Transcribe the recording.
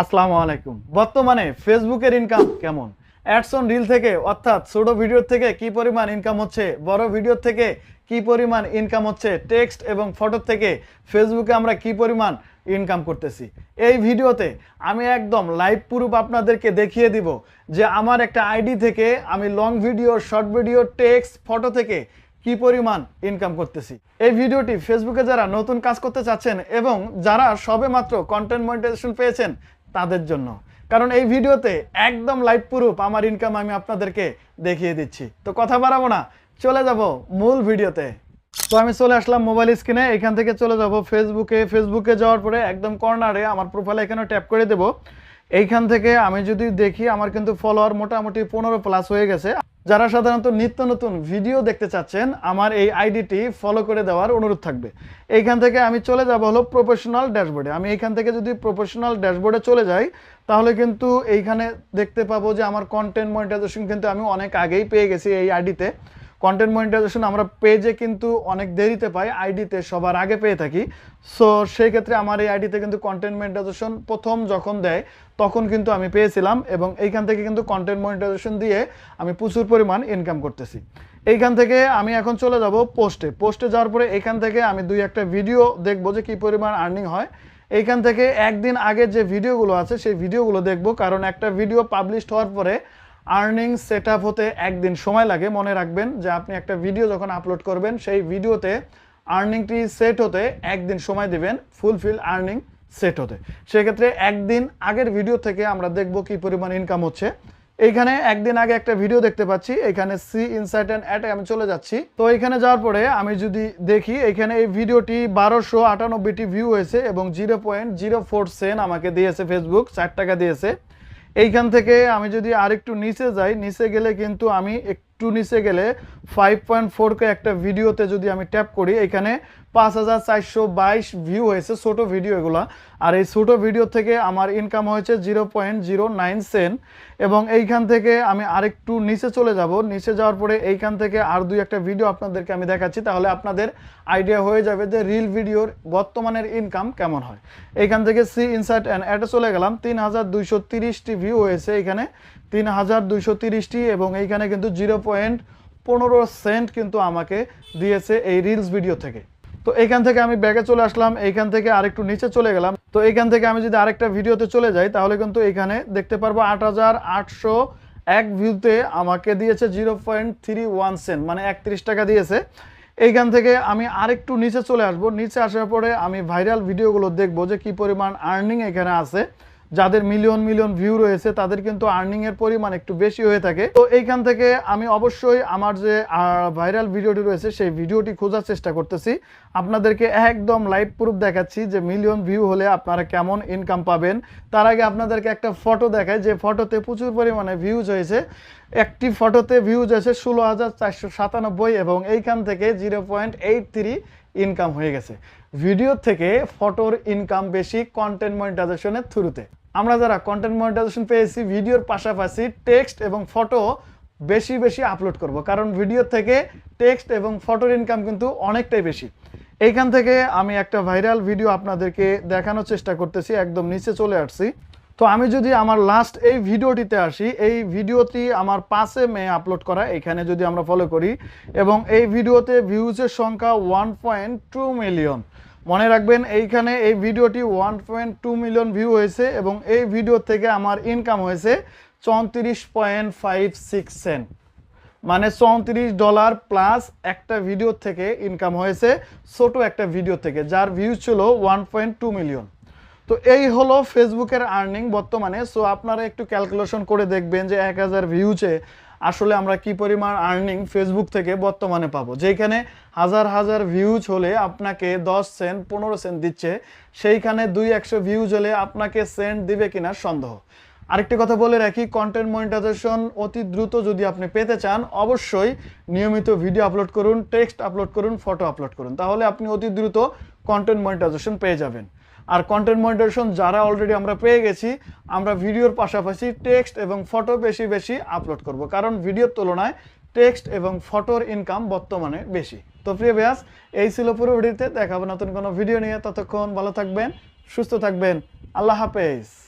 আসসালামু আলাইকুম। বর্তমানে ফেসবুকের ইনকাম কেমন? অ্যাডস অন রিল থেকে, অর্থাৎ ছোট ভিডিও থেকে কি পরিমাণ ইনকাম হচ্ছে, বড় ভিডিও থেকে কি পরিমাণ ইনকাম হচ্ছে টেক্সট এবং ফটো থেকে ফেসবুকে আমরা কি পরিমাণ ইনকাম করতেছি? এই ভিডিওতে আমি একদম লাইভ প্রুফ আপনাদেরকে দেখিয়ে দিব যে আমার একটা আইডি থেকে আমি long video short video text photo থেকে কি পরিমাণ ইনকাম করতেছি। এই ভিডিওটি ফেসবুকে যারা নতুন কাজ করতে চাচ্ছেন এবং যারা সবে মাত্র কন্টেন্ট মনিটাইজেশন পেয়েছেন তাদের জন্য। কারণ এই ভিডিওতে একদম লাইভ প্রুফ আমার ইনকাম আমি আপনাদেরকে দেখিয়ে দিচ্ছি। তো কথা বাড়াবো না, চলে যাব মূল ভিডিওতে। তো আমি চলে আসলাম মোবাইল স্ক্রিনে এখান থেকে চলে যাব ফেসবুকে ফেসবুকে যাওয়ার পরে একদম কর্নারে আমার প্রোফাইল এখানে ট্যাপ করে দেব। এইখান থেকে আমি যদি দেখি, আমার কিন্তু ফলোয়ার মোটামুটি পনেরো প্লাস হয়ে গেছে। যারা সাধারণত নিত্য নতুন ভিডিও দেখতে চাচ্ছেন, আমার এই আইডিটি ফলো করে দেওয়ার অনুরোধ থাকবে। এইখান থেকে আমি চলে যাব হলো প্রফেশনাল ড্যাশবোর্ডে আমি এইখান থেকে যদি প্রফেশনাল ড্যাশবোর্ডে চলে যাই, তাহলে কিন্তু এইখানে দেখতে পাবো যে আমার কন্টেন্ট মনিটাইজেশন কিন্তু আমি অনেক আগেই পেয়ে গেছি এই আইডিতে কন্টেন্ট মনিটাইজেশন আমরা পেজে কিন্তু অনেক দেরিতে পাই আইডিতে সবার আগে পেয়ে থাকি। সো সেই ক্ষেত্রে আমার এই আইডিতে কিন্তু কন্টেন্ট মনিটাইজেশন প্রথম যখন দেয়, তখন কিন্তু আমি পেয়েছিলাম এবং এইখান থেকে কিন্তু কন্টেন্ট মনিটাইজেশন দিয়ে আমি প্রচুর পরিমাণ ইনকাম করতেছি। এইখান থেকে আমি এখন চলে যাব পোস্টে পোস্টে যাওয়ার পরে এখান থেকে আমি দুই একটা ভিডিও দেখব যে কী পরিমাণ আর্নিং হয়। এইখান থেকে একদিন আগে যে ভিডিওগুলো আছে, সেই ভিডিওগুলো দেখব। কারণ একটা ভিডিও পাবলিশড হওয়ার পরে আর্নিং সেট হতে একদিন সময় লাগে। মনে রাখবেন যে আপনি একটা ভিডিও যখন আপলোড করবেন, সেই ভিডিওতে আর্নিংটি সেট হতে একদিন সময় দিবেন, ফুলফিল আর্নিং সেট হতে। সেক্ষেত্রে একদিন আগের ভিডিও থেকে আমরা দেখব কি পরিমাণ ইনকাম হচ্ছে। এইখানে একদিন আগে একটা ভিডিও দেখতে পাচ্ছি, এখানে সি ইনসাইট অ্যান্ড অ্যাটে আমি চলে যাচ্ছি। তো এখানে যাওয়ার পরে আমি যদি দেখি এখানে এই ভিডিওটি বারোশো আটানব্বইটি ভিউ হয়েছে এবং zero point zero four cent আমাকে দিয়েছে ফেসবুক ষাট টাকা দিয়েছে। এইখান থেকে আমি যদি আরেকটু নিচে যাই, নিচে গেলে কিন্তু আমি একটু নিচে গেলে ফাইভ পয়েন্ট ফোরকে একটা ভিডিওতে যদি আমি ট্যাপ করি, এখানে পাঁচ হাজার চারশো বাইশ ভিউ হয়েছে ছোটো ভিডিও এগুলো। আর এই ছোটো ভিডিও থেকে আমার ইনকাম হয়েছে zero point zero nine cent এবং এইখান থেকে আমি আরেকটু নিচে চলে যাব। নিচে যাওয়ার পরে এইখান থেকে আর দুই একটা ভিডিও আপনাদেরকে আমি দেখাচ্ছি। তাহলে আপনাদের আইডিয়া হয়ে যাবে যে রিল ভিডিওর বর্তমানের ইনকাম কেমন হয়। এইখান থেকে সি ইনসাইট অ্যান্ড অ্যাডে চলে গেলাম। তিন হাজার দুইশো তিরিশটি ভিউ হয়েছে এখানে। তিন হাজার দুইশো তিরিশটি এবং এইখানে কিন্তু জিরো পয়েন্ট পনেরো সেন্ট কিন্তু আমাকে দিয়েছে এই রিলস ভিডিও থেকে। তো এখান থেকে আমি ব্যাগে চলে আসলাম, এইখান থেকে আরেকটু নিচে চলে গেলাম। তো এখান থেকে আমি যদি আরেকটা ভিডিওতে চলে যাই, তাহলে কিন্তু এখানে দেখতে পারব আট এক ভিউতে আমাকে দিয়েছে zero point three one cent মানে একত্রিশ টাকা দিয়েছে। এইখান থেকে আমি আরেকটু নিচে চলে আসব। নিচে আসার পরে আমি ভাইরাল ভিডিওগুলো দেখব যে কি পরিমাণ আর্নিং এখানে আছে। যাদের মিলিয়ন মিলিয়ন ভিউ রয়েছে, তাদের কিন্তু আর্নিং এর পরিমাণ একটু বেশি হয়ে থাকে। তো এইখান থেকে আমি অবশ্যই আমার যে ভাইরাল ভিডিওটি রয়েছে, সেই ভিডিওটি খোঁজার চেষ্টা করতেছি। আপনাদেরকে একদম লাইভ প্রুফ দেখাচ্ছি যে মিলিয়ন ভিউ হলে আপনারা কেমন ইনকাম পাবেন। তার আগে আপনাদেরকে একটা ফটো দেখায় যে ফটোতে প্রচুর পরিমাণে ভিউজ হয়েছে। একটি ফটোতে ভিউজ আছে ষোলো হাজার চারশো সাতানব্বই এবং এইখান থেকে zero point eight three income হয়ে গেছে। ভিডিও থেকে ফটোর ইনকাম বেশি কন্টেন্ট মনিটাইজেশনের থ্রুতে আমরা যারা কন্টেন্ট মনিটাইজেশন পেয়েছি, ভিডিওর পাশাপাশি টেক্সট এবং ফটো বেশি বেশি আপলোড করব। কারণ ভিডিও থেকে টেক্সট এবং ফটোর ইনকাম কিন্তু অনেকটাই বেশি। এইখান থেকে আমি একটা ভাইরাল ভিডিও আপনাদেরকে দেখানোর চেষ্টা করতেছি, একদম নিচে চলে আসছি। তো আমি যদি আমার লাস্ট এই ভিডিওটিতে আসি, এই ভিডিওটি আমার পাঁচে মে আপলোড করা, এখানে যদি আমরা ফলো করি, এবং এই ভিডিওতে ভিউজের সংখ্যা ওয়ান পয়েন্ট টু মিলিয়ন মনে রাখবেন, এইখানে এই ভিডিওটি one point two million view হয়েছে এবং এই ভিডিও থেকে আমার ইনকাম হয়েছে চৌত্রিশ পয়েন্ট ফাইভ সিক্স সেন্ট মানে চৌত্রিশ ডলার প্লাস একটা ভিডিও থেকে ইনকাম হয়েছে, ছোট একটা ভিডিও থেকে, যার ভিউজ ছিল ওয়ান পয়েন্ট টু মিলিয়ন তো এই হলো ফেসবুকের আর্নিং বর্তমানে। সো আপনারা একটু ক্যালকুলেশন করে দেখবেন যে এক হাজার ভিউজে আসলে আমরা কি পরিমাণ আর্নিং ফেসবুক থেকে বর্তমানে পাবো? যেখানে হাজার হাজার ভিউজ হলে আপনাকে দশ সেন্ট পনেরো সেন্ট দিচ্ছে, সেইখানে দুই, একশো ভিউজ হলে আপনাকে সেন্ট দিবে কিনা সন্দেহ। আরেকটি কথা বলে রাখি কন্টেন্ট মনিটাইজেশন অতি দ্রুত যদি আপনি পেতে চান, অবশ্যই নিয়মিত ভিডিও আপলোড করুন টেক্সট আপলোড করুন ফটো আপলোড করুন। তাহলে আপনি অতি দ্রুত কন্টেন্ট মনিটাইজেশন পেয়ে যাবেন। আর কন্টেন্ট মনিটাইজেশন যারা অলরেডি আমরা পেয়ে গেছি, আমরা ভিডিওর পাশাপাশি টেক্সট এবং ফটো বেশি বেশি আপলোড করব। কারণ ভিডিওর তুলনায় টেক্সট এবং ফটোর ইনকাম বর্তমানে বেশি। তো প্রিয় ব্যাস এই ছিল পুরো ভিডিওতে দেখাবো নতুন কোনো ভিডিও নিয়ে। ততক্ষণ ভালো থাকবেন, সুস্থ থাকবেন। আল্লাহ হাফেজ।